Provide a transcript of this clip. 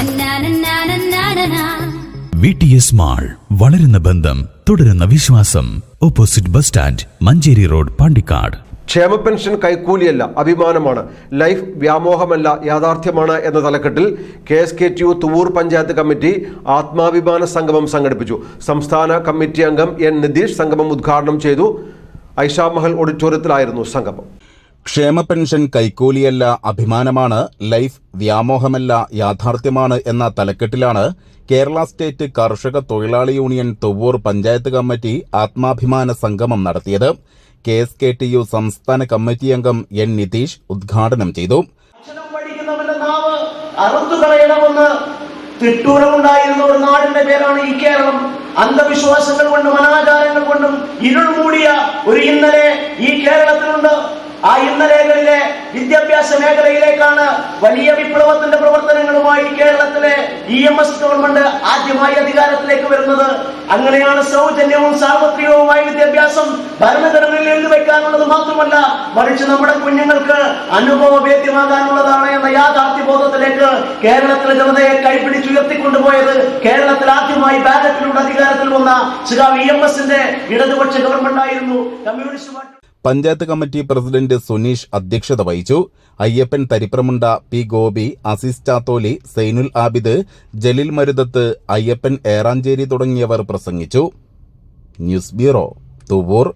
നന്നാനന്നാനന്നാനനാ. V T S mall വളരുന്ന ബന്ധം തുടരുന്ന വിശ്വാസം. Opposite bus stand Manjeri road Pandikkad. ക്ഷേമ പെൻഷൻ കൈക്കൂലിയല്ല അഭിമാനമാണ്. ലൈഫ് വ്യാമോഹമല്ല യാഥാർത്ഥ്യമാണ് എന്ന തലക്കെട്ടിൽ K S K T U Thuvvur panchayat committee ആത്മാഭിമാന സംഗമം സംഘടിപ്പിച്ചു. സംസ്ഥാന കമ്മിറ്റി അംഗം എൻ നിതീഷ് സംഗമം ഉദ്ഘാടനം ചെയ്തു. ഐഷാമഹൽ ഓഡിറ്റോറിയത്തിലായിരുന്നു സംഗമം. ക്ഷേമ പെൻഷൻ കൈക്കൂലിയല്ല അഭിമാനമാണ് ലൈഫ് വ്യാമോഹമല്ല യാഥാർത്ഥ്യമാണ് എന്ന തലക്കെട്ടിലാണ് കേരള സ്റ്റേറ്റ് കർഷക തൊഴിലാളി യൂണിയൻ തൊവ്വൂർ പഞ്ചായത്ത് കമ്മിറ്റി ആത്മാഭിമാന സംഗമം നടത്തിയത്. K S K T U സംസ്ഥാന കമ്മിറ്റി അംഗം എൻ നിതീഷ് ഉദ്ഘാടനം ചെയ്തു. ഒരു നാടിന്റെ പേരാണ് ഈ കേരളം. അന്ധവിശ്വാസങ്ങൾ കൊണ്ടും അനാചാരങ്ങൾ കൊണ്ടും ഇരുൾ മൂടിയ ഒരു ഇന്നലെ ഈ കേരളത്തിലുണ്ട് ആ ഇന്നലെകളിലെ വിദ്യാഭ്യാസ മേഖലയിലേക്കാണ് വലിയ വിപ്ലവത്തിന്റെ പ്രവർത്തനങ്ങളുമായി കേരളത്തിലെ ഇ എം എസ് ഗവൺമെന്റ് ആദ്യമായി അധികാരത്തിലേക്ക് വരുന്നത്. അങ്ങനെയാണ് സൗജന്യവും സാർവത്രികവുമായ വിദ്യാഭ്യാസം ഭരണഘടനയിൽ എഴുതി വെക്കാനുള്ളത് മാത്രമല്ല മറിച്ച് നമ്മുടെ കുഞ്ഞുങ്ങൾക്ക് അനുഭവവേദ്യമാകാനുള്ളതാണ് എന്ന യാഥാർത്ഥ്യ ബോധത്തിലേക്ക് കേരളത്തിലെ ജനതയെ കൈപിടിച്ചുയർത്തിക്കൊണ്ടുപോയത്. കേരളത്തിൽ ആദ്യമായി ബാലറ്റിലൂടെ അധികാരത്തിൽ വന്ന ശ്രീ ഇ എം എസിന്റെ ഇടതുപക്ഷ ഗവൺമെന്റ് ആയിരുന്നു. Communist party panchayat committee president Suneesh അധ്യക്ഷത വഹിച്ചു. അയ്യപ്പൻ തരിപ്രമുണ്ട പി ഗോപി അസീസ് ചാത്തോലി സൈനുൽ ആബിദ് ജലീൽ മരുതത്ത് അയ്യപ്പൻ ഏറാഞ്ചേരി തുടങ്ങിയവർ പ്രസംഗിച്ചു. News bureau Thuvvur.